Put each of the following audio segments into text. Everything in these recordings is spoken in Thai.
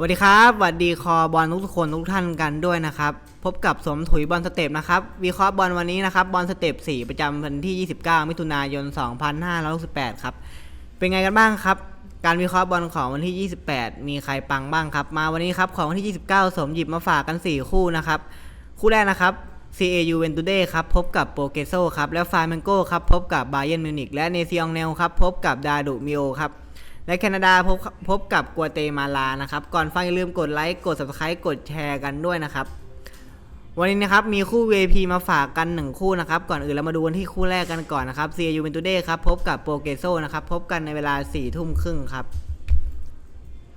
สวัสดีครับสวัสดีคอบอลทุกคนทุกท่านกันด้วยนะครับ พบกับสมถุยบอลสเต็ปนะครับวิเคราะห์บอลวันนี้นะครับบอลสเต็ป4 ประจำวันที่ 29 มิถุนายน 2568 ครับ เป็นไงกันบ้างครับ การวิเคราะห์บอลของวันที่ 28 มีใครปังบ้างครับ มาวันนี้ครับของวันที่ 29 สมหยิบมาฝากกัน 4 คู่นะครับ คู่แรกนะครับ CAU v e n t u d e ครับพบกับโปเกโซครับแล้วฟาร์เมนโกครับพบกับบาเยนมิวนิกและเนซิองเนลครับพบกับดาดุมิโอครับ และแคนาดาพบพบกับกัวเตมาลานะครับ ก่อนฟังอย่าลืมกดไลค์ กด subscribe กดแชร์กันด้วยนะครับ วันนี้นะครับมีคู่ VIP มาฝากกัน 1 คู่นะครับ ก่อนอื่นเรามาดูกันที่คู่แรกกันก่อนนะครับ CU v e n t u d e ครับพบกับโปเกโซนะครับ พบกันในเวลา4ทุ่มครึ่งครับ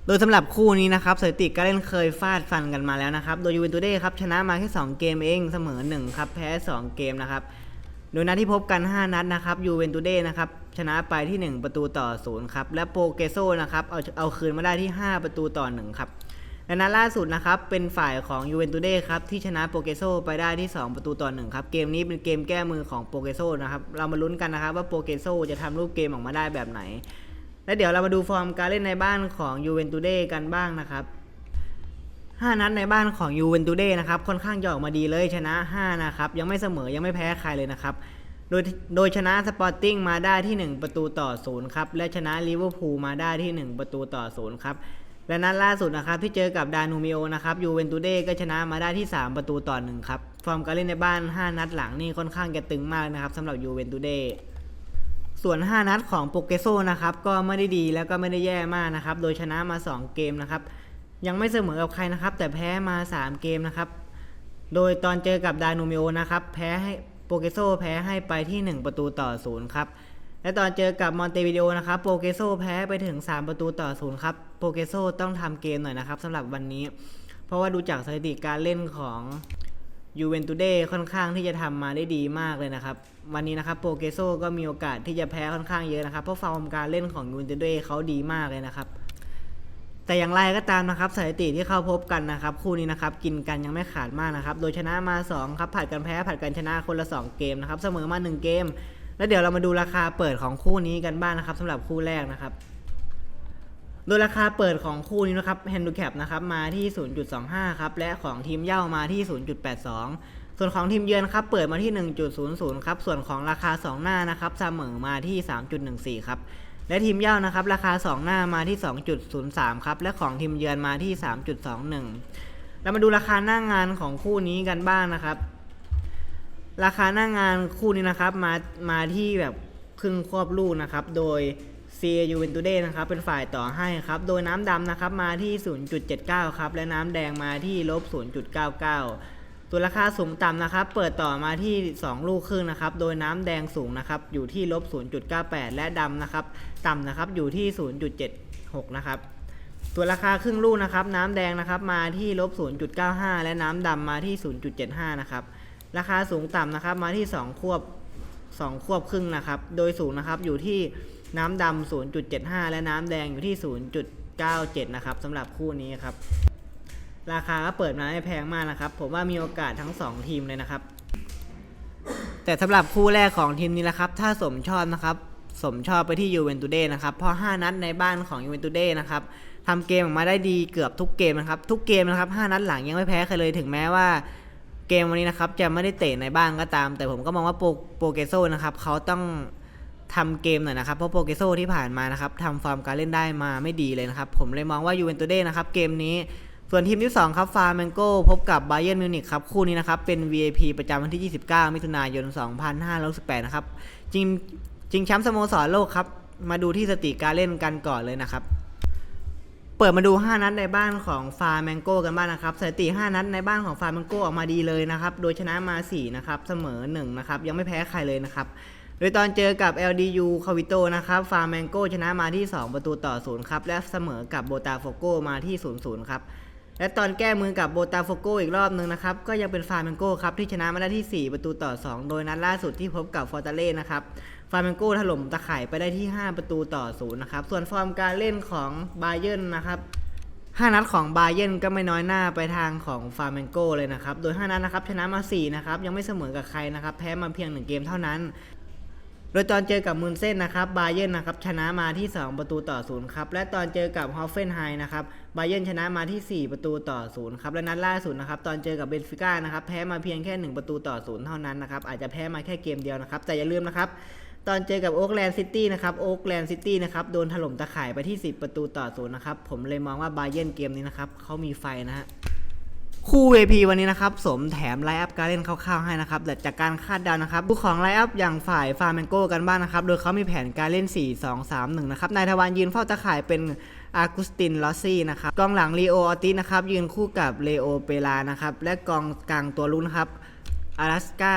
โดยสำหรับคู่นี้นะครับสถิติการเล่นเคยฟาดฟันกันมาแล้วนะครับ โดยยูเวนตุเดครับชนะมาแค่2เกมเองเสมอ1ครับแพ้ 2 เกมนะครับ โดยนัดที่พบกัน 5 นัดนะครับยูเวนตุเดนะครับ ชนะไปที่ 1 ประตูต่อ0ครับ และโปเกโซนะครับเอาเอาคืนมาได้ที่ 5 ประตูต่อ1ครับและนัดล่าสุดนะครับ เป็นฝ่ายของยูเวนตุเดครับ ที่ชนะโปเกโซไปได้ที่ 2 ประตูต่อ1ครับ เกมนี้เป็นเกมแก้มือของโปเกโซนะครับ เรามาลุ้นกันนะครับว่าโปเกโซจะทำรูปเกมออกมาได้แบบไหน และเดี๋ยวเรามาดูฟอร์มการเล่นในบ้านของยูเวนตุเดกันบ้างนะครับ5นัดในบ้านของยูเวนตุเดนะครับค่อนข้างจะออกมาดีเลยชนะ 5 นะครับ ยังไม่เสมอยังไม่แพ้ใครเลยนะครับ โดยโดยชนะสปอร์ติ้งมาได้ที่ 1 ประตูต่อ0ครับ และชนะลิเวอร์พูลมาได้ที่ 1 ประตูต่อ0ครับ และนัดล่าสุดนะครับที่เจอกับดานูมิโอนะครับยูเวนตุเดก็ชนะมาได้ที่ 3 ประตูต่อ1ครับ ฟอร์มการเล่นในบ้าน 5 นัดหลังนี่ค่อนข้างจะตึงมากนะครับสำหรับยูเวนตุเดส่วน 5 นัดของโปเกโซนะครับก็ไม่ได้ดีแล้วก็ไม่ได้แย่มากนะครับ โดยชนะมา 2 เกมนะครับ ยังไม่เสมอกับใครนะครับ แต่แพ้มา 3 เกมนะครับ โดยตอนเจอกับดานูมิโอนะครับแพ้ให้ ปเกโซแพ้ให้ไปที่ 1 ประตูต่อ0ครับ และตอนเจอกับมอนเตวิเดโอนะครับโปเกโซแพ้ไปถึง 3 ประตูต่อ0ครับโปเกโซต้องทำเกมหน่อยนะครับสำหรับวันนี้ เพราะว่าดูจากสถิติการเล่นของยูเวนตุเดค่อนข้างที่จะทำมาได้ดีมากเลยนะครับ วันนี้นะครับโปเกโซก็มีโอกาสที่จะแพ้ค่อนข้างเยอะนะครับ เพราะฟอร์มการเล่นของยูเวนตุเดเขาดีมากเลยนะครับ แต่อย่างไรก็ตามนะครับสถิติที่เข้าพบกันนะครับคู่นี้นะครับกินกันยังไม่ขาดมากนะครับโดยชนะมา2ครับผัดกันแพ้ผัดกันชนะคนละ 2 เกมนะครับเสมอมา 1 เกม แล้วเดี๋ยวเรามาดูราคาเปิดของคู่นี้กันบ้างนะครับสำหรับคู่แรกนะครับโดยราคาเปิดของคู่นี้นะครับ Handicap นะครับมาที่ 0.25 ครับ และของทีมเย่ามาที่ 0.82 ส่วนของทีมเยือนครับเปิดมาที่ 1.00 ครับ ส่วนของราคา 2 หน้านะครับเสมอมาที่ 3.14 ครับ และทีมเย่านะครับ ราคา 2 หน้ามาที่ 2.03 ครับ และของทีมเยือนมาที่ 3.21 เรามาดูราคาหน้างงานของคู่นี้กันบ้างนะครับ ราคาหน้างานคู่นี้นะครับมามาที่แบบครึ่งควบลูกนะครับ โดย CU v e n t u d e นะครับ เป็นฝ่ายต่อให้ครับ โดยน้ำดำนะครับมาที่ 0.79 ครับ และน้ำแดงมาที่ลบ 0.99 ตัวราคาสูงต่ำนะครับ เปิดต่อมาที่ 2 ลูกครึ่งนะครับ โดยน้ำแดงสูงนะครับ อยู่ที่ลบ 0.98 และดำนะครับ ต่ำนะครับ อยู่ที่ 0.76 นะครับ ตัวราคาครึ่งลูกนะครับ น้ำแดงนะครับ มาที่ลบ 0.95 และน้ำดำมาที่ 0.75 นะครับ ราคาสูงต่ำนะครับ มาที่ 2 ควบ 2 ควบครึ่งนะครับ โดยสูงนะครับ อยู่ที่น้ำดำ 0.75 และน้ำแดงอยู่ที่ 0.97 นะครับสำหรับคู่นี้ครับ ราคาก็เปิดมาไม่แพงมากนะครับ ผมว่ามีโอกาสทั้ง 2 ทีมเลยนะครับ แต่สำหรับคู่แรกของทีมนี้นะครับ ถ้าสมชอบนะครับ สมชอบไปที่ยูเวนตุเดนะครับ เพราะ 5 นัดในบ้านของยูเวนตุเดนะครับทำเกมออกมาได้ดีเกือบทุกเกมนะครับ ทุกเกมนะครับ 5 นัดหลังยังไม่แพ้ใครเลยถึงแม้ว่าเกมวันนี้นะครับจะไม่ได้เตะในบ้านก็ตาม แต่ผมก็มองว่าโปโปเกโซนะครับเขาต้องทำเกมหน่อยนะครับ เพราะโปเกโซที่ผ่านมานะครับทำฟอร์มการเล่นได้มาไม่ดีเลยนะครับ ผมเลยมองว่ายูเวนตุเดนะครับเกมนี้ ส่วนทีมที่ 2 ครับฟาร์แมงโกพบกับไบเ e นมิวนิกครับคู่นี้นะครับ เป็น VIP ประจำวันที่ 29 มิถุนายน 2518นะครับจริงจริงแชมป์สโมสรโลกครับ มาดูที่สติการเล่นกันก่อนเลยนะครับ เปิดมาดู 5 นัดในบ้านของฟาร์แมงโกกันบ้างนะครับสถิติ 5 นัดในบ้านของฟาร์แมงโกออกมาดีเลยนะครับ โดยชนะมา 4 นะครับ เสมอ 1 นะครับ ยังไม่แพ้ใครเลยนะครับโดยตอนเจอกับ LDU คาวิโตนะครับ ฟาร์แมงโกชนะมาที่ 2 ประตูต่อ 0 ครับ และเสมอกับโบตาโฟโกมาที่ 0-0 ครับ และตอนแก้มือกับโบตาโฟโกอีกรอบหนึ่งนะครับ ก็ยังเป็นฟาร์แมงโกครับที่ชนะมาได้ที่ 4 ประตูต่อ 2 โดยนัดล่าสุดที่พบกับฟอร์ตาเล่นะครับฟาร์แมงโกถล่มตะข่ายไปได้ที่ 5 ประตูต่อ 0 นะครับ ส่วนฟอร์มการเล่นของบาเย r n นะครับ5 นัดของบาเย r n ก็ไม่น้อยหน้าไปทางของฟาร์แมงโกเลยนะครับ โดย 5 นัดนะครับชนะมา 4 นะครับ ยังไม่เสมอกับใครนะครับ แพ้มาเพียง 1 เกมเท่านั้น โดยตอนเจอกับมุนเซ่นนะครับบาเยนนะครับชนะมาที่ 2 ประตูต่อศูนย์ครับและตอนเจอกับฮอฟเฟนไฮนะครับบาเยนชนะมาที่ 4 ประตูต่อศูนย์ครับและนัดล่าสุดนะครับตอนเจอกับเบนฟิก้านะครับแพ้มาเพียงแค่ 1 ประตูต่อศูนย์เท่านั้นนะครับอาจจะแพ้มาแค่เกมเดียวนะครับแต่อย่าลืมนะครับตอนเจอกับโอ๊กแลนด์ซิตี้นะครับโอ๊กแลนด์ซิตี้นะครับโดนถล่มตะข่ายไปที่ 10 ประตูต่อศูนย์นะครับผมเลยมองว่าบาเยนเกมนี้นะครับเขามีไฟนะฮะ คู่ VP วันนี้นะครับสมแถมไลฟ์อัพการเล่นคร่าวๆให้นะครับแต่จากการคาดเดานะครับผู้ของไลฟ์อัพอย่างฝ่ายฟาร์มนโกกันบ้างนะครับ โดยเขามีแผนการเล่น 4 2 3 1 นะครับนายทวารยืนเฝ้าตะข่ายเป็นอากุสตินลอซี่นะครับกองหลังลีโอออติสนะครับยืนคู่กับเลโอเปลานะครับและกองกลางตัวลุ้นครับอารัสกา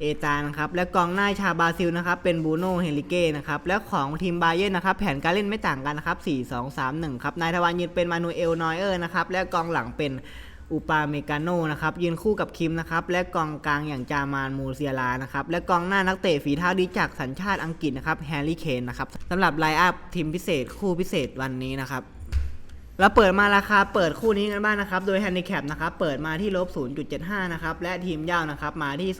เอตานะครับและกองหน้าชาบราซิลนะครับเป็นบูโนเฮลิเก้นะครับและของทีมบาเยนนะครับแผนการเล่นไม่ต่างกันนะครับ4 2 3 1ครับนายทวารยืนเป็นมานูเอลนอยเออร์นะครับและกองหลังเป็น อุปาเมกาโนนะครับยืนคู่กับคิมนะครับและกองกลางอย่างจามานมูเซียลานะครับและกองหน้านักเตะฝีเท้าดีจากสัญชาติอังกฤษนะครับแฮร์รี่เคนนะครับสำหรับไลน์อัพทีมพิเศษคู่พิเศษวันนี้นะครับเราเปิดมาราคาเปิดคู่นี้กันบ้างนะครับ โดยแฮนดิแคปนะครับ เปิดมาที่ลบ 0.75 นะครับ และทีมเย่านะครับ มาที่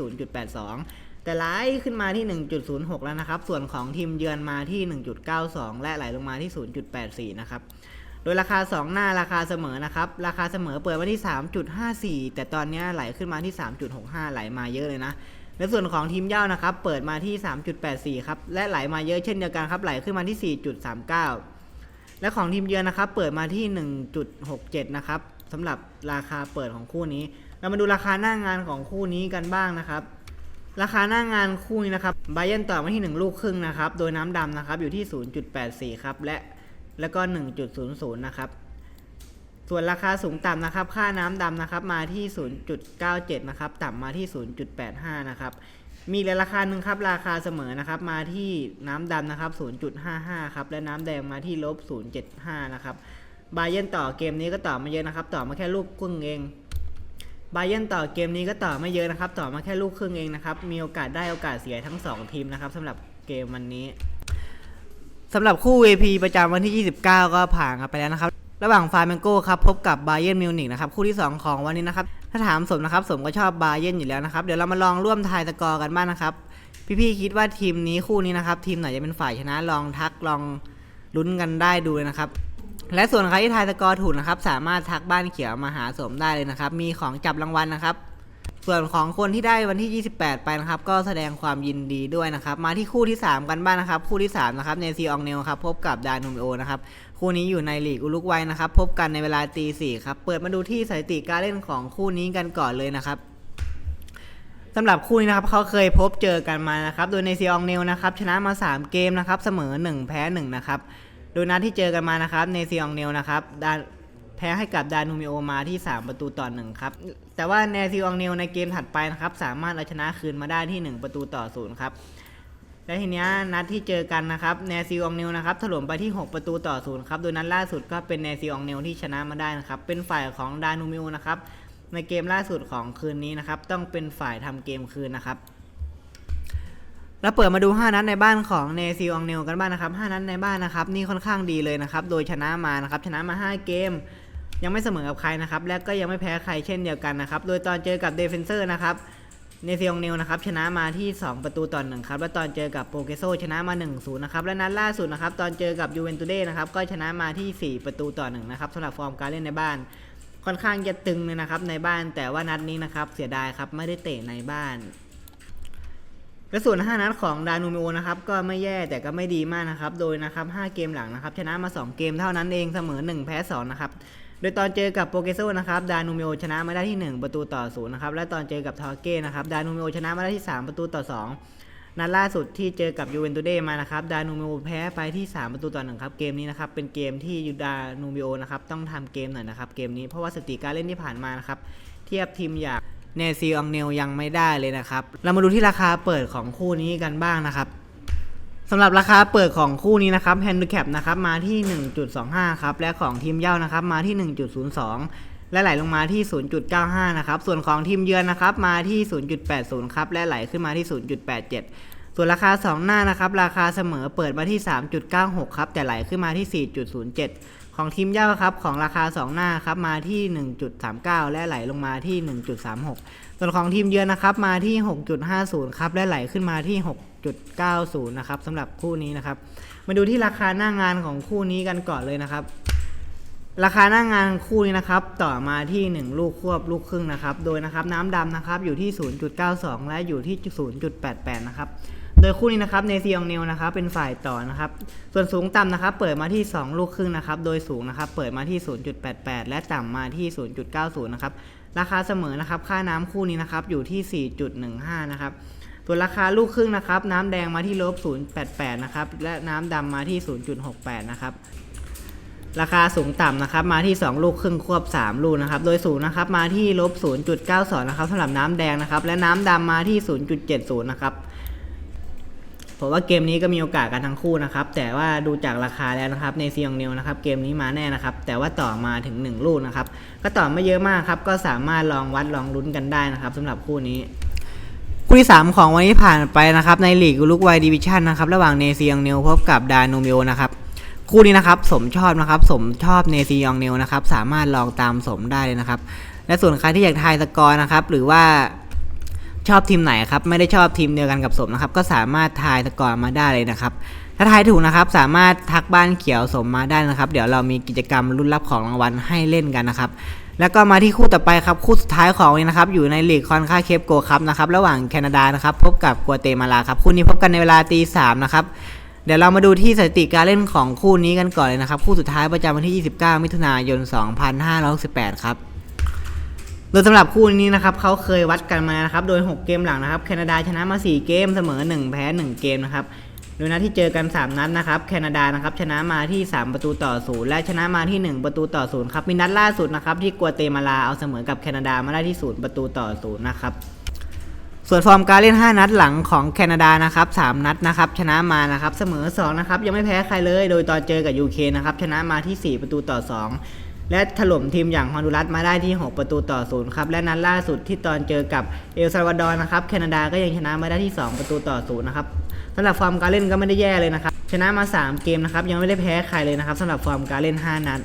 0.82 แต่ไหลขึ้นมาที่ 1.06 แล้วนะครับ ส่วนของทีมเยือนมาที่ 1.92 และไหลลงมาที่ 0.84 นะครับ โดยราคา 2 หน้าราคาเสมอนะครับ ราคาเสมอเปิดมาที่ 3.54 แต่ตอนนี้ไหลขึ้นมาที่ 3.65 ไหลมาเยอะเลยนะ ในส่วนของทีมเย่านะครับ เปิดมาที่ 3.84 ครับ และไหลมาเยอะเช่นเดียวกันครับ ไหลขึ้นมาที่ 4.39 และของทีมเยือนนะครับ เปิดมาที่ 1.67 นะครับสำหรับราคาเปิดของคู่นี้ เรามาดูราคาหน้างานของคู่นี้กันบ้างนะครับราคาหน้างานคู่นี้นะครับไบเยนต่อมาที่ 1 ลูกครึ่งนะครับ โดยน้ำดำนะครับอยู่ที่ 0.84 ครับ และ แล้วก็ 1.00 นะครับ ส่วนราคาสูงต่ำนะครับ ค่าน้ำดำนะครับ มาที่ 0.97 นะครับ ต่ำมาที่ 0.85 นะครับ มีเหลือราคาหนึ่งครับ ราคาเสมอนะครับ มาที่น้ำดำนะครับ 0.55 ครับ และน้ำแดงมาที่ลบ 0.75 นะครับ บาเยนต่อเกมนี้ก็ต่อมาเยอะนะครับ ต่อมาแค่ลูกครึ่งเองบาเยนต่อเกมนี้ก็ต่อไม่เยอะนะครับ ต่อมาแค่ลูกครึ่งเองนะครับ มีโอกาสได้โอกาสเสียทั้ง 2 ทีมนะครับสำหรับเกมวันนี้ สำหรับคู่ VP ประจำวันที่ 29 ก็ผ่านกันไปแล้วนะครับ ระหว่างฟาร์มนโกครับพบกับบาเยนมิวนิกนะครับคู่ที่ 2 ของวันนี้นะครับ ถ้าถามสมนะครับสมก็ชอบบาเย r n อยู่แล้วนะครับ เดี๋ยวเรามาลองร่วมทายสกอร์กันบ้างนะครับ พี่ๆคิดว่าทีมนี้คู่นี้นะครับ ทีมไหนจะเป็นฝ่ายชนะลองทักลองลุ้นกันได้ดูเลยนะครับ และส่วนใครที่ทายสกอร์ถูกนะครับ สามารถทักบ้านเขียวมาหาสมได้เลยนะครับ มีของจับรางวัลนะครับ ส่วนของคนที่ได้วันที่ 28 ไปนะครับ ก็แสดงความยินดีด้วยนะครับ มาที่คู่ที่ 3 กันบ้างนะครับ คู่ที่ 3 นะครับ เนซีอองเนลครับ พบกับดานูมิโอนะครับ คู่นี้อยู่ในลีกอุรุกวัยนะครับ พบกันในเวลาตีสี่ครับ เปิดมาดูที่สถิติการเล่นของคู่นี้กันก่อนเลยนะครับสำหรับคู่นี้นะครับเขาเคยพบเจอกันมานะครับ โดยในซีอองเนลนะครับชนะมา 3 เกมนะครับ เสมอ 1 แพ้ 1 นะครับ โดยนัดที่เจอกันมานะครับในซีอองเนลนะครับแพ้ให้กับดานูมิโอมาที่ 3 ประตูต่อ1ครับ แต่ว่าแนซิอองเนลในเกมถัดไปนะครับ สามารถเอาชนะคืนมาได้ที่ 1 ประตูต่อ0ครับและทีนี้นัดที่เจอกันนะครับแนซิอองเนลนะครับถล่มไปที่ 6 ประตูต่อ0ครับโดยนัดล่าสุดก็เป็นแนซิอองเนลที่ชนะมาได้นะครับ เป็นฝ่ายของดานูมิโอนะครับในเกมล่าสุดของคืนนี้นะครับ ต้องเป็นฝ่ายทำเกมคืนนะครับเราเปิดมาดู 5 นัดในบ้านของเนซิอองเนลกันบ้างนะครับ 5 นัดในบ้านนะครับ นี่ค่อนข้างดีเลยนะครับ โดยชนะมานะครับ ชนะมา 5 เกม ยังไม่เสมอกับใครนะครับ และก็ยังไม่แพ้ใครเช่นเดียวกันนะครับ โดยตอนเจอกับเดฟเฟนเซอร์นะครับเนซิองเนลนะครับชนะมาที่ 2 ประตูต่อหนึ่งครับ และตอนเจอกับโปเกโซชนะมา 1-0 นะครับ และนัดล่าสุดนะครับตอนเจอกับยูเวนตุเด้นะครับก็ชนะมาที่ 4 ประตูต่อหนึ่งนะครับสำหรับฟอร์มการเล่นในบ้าน ค่อนข้างจะตึงเลยนะครับในบ้านแต่ว่านัดนี้นะครับเสียดายครับไม่ได้เตะในบ้านและส่วน5นัดของดานูมิโอนะครับก็ไม่แย่แต่ก็ไม่ดีมากนะครับ โดยนะครับ5เกมหลังนะครับชนะมา 2 เกมเท่านั้นเองเสมอ 1 แพ้2นะครับ โดยตอนเจอกับโปเกโซนะครับดานูมิโอชนะมาได้ที่ 1 ประตูต่อ0นะครับและตอนเจอกับทอร์เก้นะครับดานูมิโอชนะมาได้ที่ 3 ประตูต่อ 2 นัดล่าสุดที่เจอกับยูเวนตุเดมานะครับดานูมิโอแพ้ไปที่ 3 ประตูต่อ1ครับเกมนี้นะครับเป็นเกมที่ยูดานูมิโอนะครับต้องทำเกมหน่อยนะครับเกมนี้เพราะว่าสถิติการเล่นที่ผ่านมานะครับเทียบทีมอย่างเนซีอองเนลยังไม่ได้เลยนะครับเรามาดูที่ราคาเปิดของคู่นี้กันบ้างนะครับ สำหรับราคาเปิดของคู่นี้นะครับแฮนด์แคปนะครับมาที่ 1.25 ครับ และของทีมเย่านะครับมาที่ 1.02 และไหลลงมาที่ 0.95 นะครับ ส่วนของทีมเยือนนะครับมาที่ 0.80 ครับ และไหลขึ้นมาที่ 0.87 ส่วนราคา 2 หน้านะครับราคาเสมอเปิดมาที่ 3.96 ครับ แต่ไหลขึ้นมาที่ 4.07 ของทีมเย่าครับของราคา 2 หน้าครับมาที่ 1.39 และไหลลงมาที่ 1.36 ส่วนของทีมเยือนนะครับมาที่ 6.50 ครับและไหลขึ้นมาที่ 6 8.90 นะครับสำหรับคู่นี้นะครับ มาดูที่ราคาหน้างานของคู่นี้กันก่อนเลยนะครับ ราคาหน้างานคู่นี้นะครับ ต่อมาที่ 1 ลูกควบลูกครึ่งนะครับ โดยนะครับน้ำดำนะครับอยู่ที่ 0.92 และอยู่ที่ 0.88 นะครับโดยคู่นี้นะครับเนซีองเนลนะครับเป็นฝ่ายต่อนะครับ ส่วนสูงต่ำนะครับ เปิดมาที่ 2 ลูกครึ่งนะครับ โดยสูงนะครับ เปิดมาที่ 0.88 และต่ำมาที่ 0.90 นะครับ ราคาเสมอนะครับ ค่าน้ำคู่นี้นะครับอยู่ที่ 4.15 นะครับ ส่วนราคาลูกครึ่งนะครับน้ำแดงมาที่ลบ0.88นะครับและน้ำดำมาที่ 0.68นะครับราคาสูงต่ำนะครับมาที่ 2 ลูกครึ่งควบ 3 ลูกนะครับโดยสูงนะครับมาที่ลบ0.92นะครับสำหรับน้ำแดงนะครับและน้ำดำมาที่ 0.70นะครับผมว่าเกมนี้ก็มีโอกาสกันทั้งคู่นะครับ แต่ว่าดูจากราคาแล้วนะครับในซียองเนลนะครับเกมนี้มาแน่นะครับ แต่ว่าต่อมาถึง 1 ลูกนะครับ ก็ต่อไม่เยอะมากครับ ก็สามารถลองวัดลองลุ้นกันได้นะครับสำหรับคู่นี้ คู่ที่ 3 ของวันนี้ผ่านไปนะครับในลีกลูกไวดิวิชันนะครับระหว่างเนซียองเนลพบกับดานูเมลนะครับคู่นี้นะครับสมชอบนะครับสมชอบเนซียองเนลนะครับสามารถลองตามสมได้เลยนะครับ และส่วนใครที่อยากทายสกอร์นะครับหรือว่าชอบทีมไหนครับไม่ได้ชอบทีมเดียวกันกับสมนะครับก็สามารถทายสกอร์มาได้เลยนะครับถ้าทายถูกนะครับสามารถทักบ้านเขียวสมมาได้นะครับ เดี๋ยวเรามีกิจกรรมรุ่นรับของรางวัลให้เล่นกันนะครับ แล้วก็มาที่คู่ต่อไปครับคู่สุดท้ายของวันนี้นะครับอยู่ในลีกคอนคาเคปโกครับนะครับระหว่างแคนาดานะครับพบกับกัวเตมาลาครับคู่นี้พบกันในเวลาตีสามนะครับเดี๋ยวเรามาดูที่สถิติการเล่นของคู่นี้กันก่อนเลยนะครับคู่สุดท้ายประจำวันที่ 29 มิถุนายน 2568 ครับโดยสำหรับคู่นี้นะครับเขาเคยวัดกันมานะครับโดย 6 เกมหลังนะครับแคนาดาชนะมา 4 เกมเสมอ 1 แพ้ 1 เกมนะครับ โดยนัดที่เจอกัน 3 นัดนะครับแคนาดานะครับชนะมาที่ 3 ประตูต่อ0และชนะมาที่ 1 ประตูต่อ0ครับมีนัดล่าสุดนะครับที่กัวเตมาลาเอาเสมอกับแคนาดามาได้ที่0ประตูต่อ0นะครับส่วนฟอร์มการเล่น 5 นัดหลังของแคนาดานะครับ3นัดนะครับชนะมานะครับเสมอ2นะครับยังไม่แพ้ใครเลย โดยตอนเจอกับยูเคนะครับชนะมาที่ 4 ประตูต่อ 2 และถล่มทีมอย่างฮอนดูรัสมาได้ที่ 6 ประตูต่อ0ครับและนัดล่าสุดที่ตอนเจอกับเอลซาวาดอร์นะครับแคนาดาก็ยังชนะมาได้ที่ 2 ประตูต่อ0นะครับ สำหรับฟอร์มการเล่นก็ไม่ได้แย่เลยนะครับชนะมา 3 เกมนะครับยังไม่ได้แพ้ใครเลยนะครับสำหรับฟอร์มการเล่น 5 นัด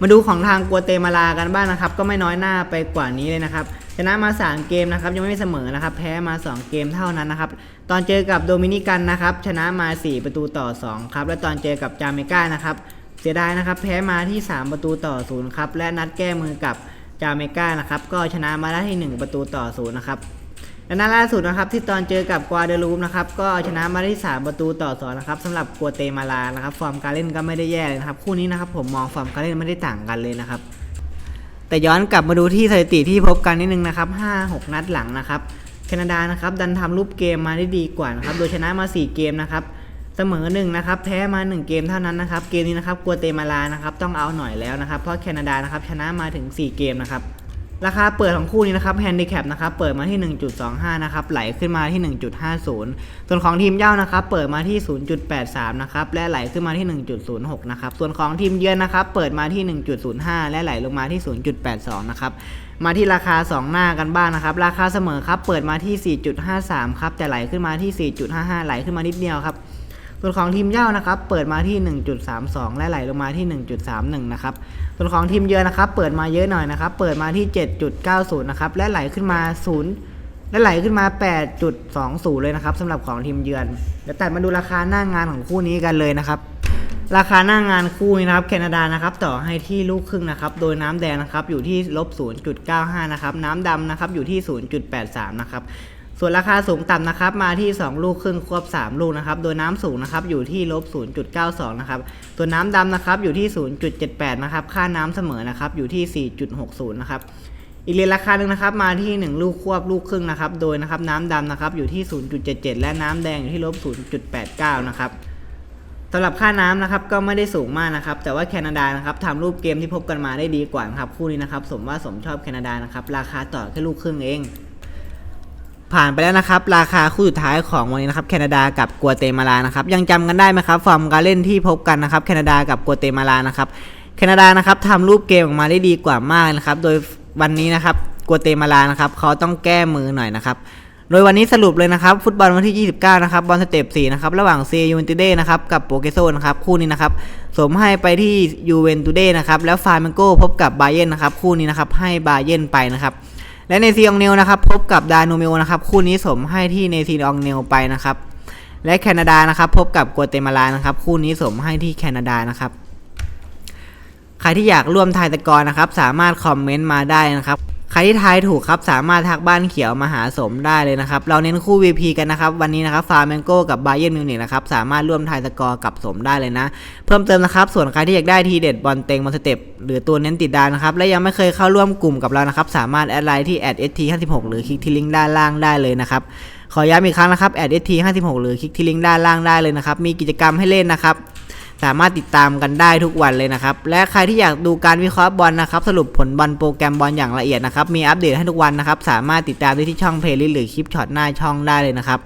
มาดูของทางกัวเตมาลากันบ้างนะครับ ก็ไม่น้อยหน้าไปกว่านี้เลยนะครับชนะมา 3 เกมนะครับยังไม่เสมอนะครับ แพ้มา 2 เกมเท่านั้นนะครับ ตอนเจอกับโดมินิกันนะครับ ชนะมา 4 ประตูต่อ 2 ครับ และตอนเจอกับจาเมกานะครับ เสียดายนะครับ แพ้มาที่ 3 ประตูต่อ0ครับและนัดแก้มือกับจาเมกานะครับ ก็ชนะมาได้ที่ 1 ประตูต่อ0นะครับ และนัดล่าสุดนะครับที่ตอนเจอกับกัวเดลูมนะครับก็เอาชนะมาได้ที่3ประตูต่อสองนะครับสำหรับกัวเตมาลานะครับฟอร์มการเล่นก็ไม่ได้แย่เลยนะครับคู่นี้นะครับผมมองฟอร์มการเล่นไม่ได้ต่างกันเลยนะครับแต่ย้อนกลับมาดูที่สถิติที่พบกันนิดนึงนะครับ5-6 นัดหลังนะครับแคนาดานะครับดันทำรูปเกมมาได้ดีกว่านะครับโดยชนะมา 4 เกมนะครับเสมอ1นะครับแพ้มา 1 เกมเท่านั้นนะครับเกมนี้นะครับกัวเตมาลานะครับต้องเอาหน่อยแล้วนะครับเพราะแคนาดานะครับชนะมาถึง 4 เกมนะครับ ราคาเปิดของคู่นี้นะครับแฮนดิแคปนะครับเปิดมาที่ 1.25 นะครับไหลขึ้นมาที่ 1.50 ส่วนของทีมเย่านะครับเปิดมาที่ 0.83 นะครับและไหลขึ้นมาที่ 1.06 นะครับส่วนของทีมเยือนนะครับเปิดมาที่ 1.05 และไหลลงมาที่ 0.82 นะครับมาที่ราคา 2 หน้ากันบ้างนะครับ ราคาเสมอครับเปิดมาที่ 4.53 ครับแต่ไหลขึ้นมาที่ 4.55 ไหลขึ้นมานิดเดียวครับ ส่วนของทีมเย่านะครับเปิดมาที่ 1.32 และไหลลงมาที่ 1.31 นะครับส่วนของทีมเยือนนะครับเปิดมาเยอะหน่อยนะครับเปิดมาที่ 7.90 นะครับและไหลขึ้นมา 0 และไหลขึ้นมา 8.20 เลยนะครับสำหรับของทีมเยือนเดี๋ยวตัดมาดูราคาหน้างานของคู่นี้กันเลยนะครับราคาหน้างานคู่นี้นะครับแคนาดานะครับต่อให้ที่ลูกครึ่งนะครับโดยน้ำแดงนะครับอยู่ที่ลบ0.95 นะครับน้ำดำนะครับอยู่ที่ 0.83 นะครับ ส่วนราคาสูงต่ำนะครับมาที่ 2 ลูกครึ่งควบ 3 ลูกนะครับโดยน้ำสูงนะครับอยู่ที่ลบ 0.92 นะครับส่วนน้ำดำนะครับอยู่ที่ 0.78 นะครับค่าน้ำเสมอนะครับอยู่ที่ 4.60 นะครับอีกเรียนราคาหนึ่งนะครับมาที่ 1 ลูกควบลูกครึ่งนะครับโดยนะครับน้ำดำนะครับอยู่ที่ 0.77 และน้ำแดงอยู่ที่ลบ 0.89 นะครับสำหรับค่าน้ำนะครับก็ไม่ได้สูงมากนะครับ แต่ว่าแคนาดานะครับทำรูปเกมที่พบกันมาได้ดีกว่านะครับคู่นี้นะครับสมว่าสมชอบแคนาดานะครับราคาต่อแค่ลูกครึ่งเอง ผ่านไปแล้วนะครับ ราคาคู่สุดท้ายของวันนี้นะครับแคนาดากับกัวเตมาลานะครับยังจำกันได้ไหมครับฟอร์มการเล่นที่พบกันนะครับแคนาดากับกัวเตมาลานะครับแคนาดานะครับทำรูปเกมออกมาได้ดีกว่ามากนะครับ โดยวันนี้นะครับกัวเตมาลานะครับเขาต้องแก้มือหน่อยนะครับโดยวันนี้สรุปเลยนะครับ ฟุตบอลวันที่ 29 นะครับ บอลสเต็ป4นะครับ ระหว่างเซยูเวนตุเดนะครับ กับโปเกโซนะครับ คู่นี้นะครับ สมให้ไปที่ยูเวนตุเดนะครับ แล้วฟาร์มโกพบกับบาเยนนะครับ คู่นี้นะครับ ให้บาเยนไปนะครับ และเนซีอองเนลนะครับพบกับดานูเมลนะครับคู่นี้สมให้ที่เนซีอองเนลไปนะครับ และแคนาดานะครับพบกับกัวเตมาลานะครับคู่นี้สมให้ที่แคนาดานะครับ ใครที่อยากร่วมทายตะกรนะครับ สามารถคอมเมนต์มาได้นะครับ ใครที่ทายถูกครับสามารถทักบ้านเขียวมาหาสมได้เลยนะครับ เราเน้นคู่ VP กันนะครับ วันนี้นะครับฟาร์เมงโก้กับบาเย r n นมิวนิกนะครับสามารถร่วมทายตะกอร์กับสมได้เลยนะ เพิ่มเติมนะครับ ส่วนใครที่อยากได้ทีเด็ดบอลเต็งบอลสเต็ปหรือตัวเน้นติดดาวนะครับ และยังไม่เคยเข้าร่วมกลุ่มกับเรานะครับ สามารถแอดไลน์ที่ @st56 หรือคลิกที่ลิงก์ด้านล่างได้เลยนะครับขอย้ำอีกครั้งนะครับ @st56 หรือคลิกที่ลิงก์ด้านล่างได้เลยนะครับมีกิจกรรมให้เล่นนะครับ สามารถติดตามกันได้ทุกวันเลยนะครับ และใครที่อยากดูการวิเคราะห์บอลนะครับ สรุปผลบอลโปรแกรมบอลอย่างละเอียดนะครับ มีอัปเดตให้ทุกวันนะครับ สามารถติดตามได้ที่ช่องเพลย์ลิสต์หรือคลิปช็อตหน้าช่องได้เลยนะครับ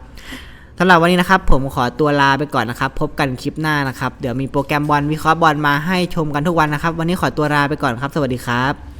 สำหรับวันนี้นะครับ ผมขอตัวลาไปก่อนนะครับ พบกันคลิปหน้านะครับ เดี๋ยวมีโปรแกรมบอลวิเคราะห์บอลมาให้ชมกันทุกวันนะครับ วันนี้ขอตัวลาไปก่อนครับ สวัสดีครับ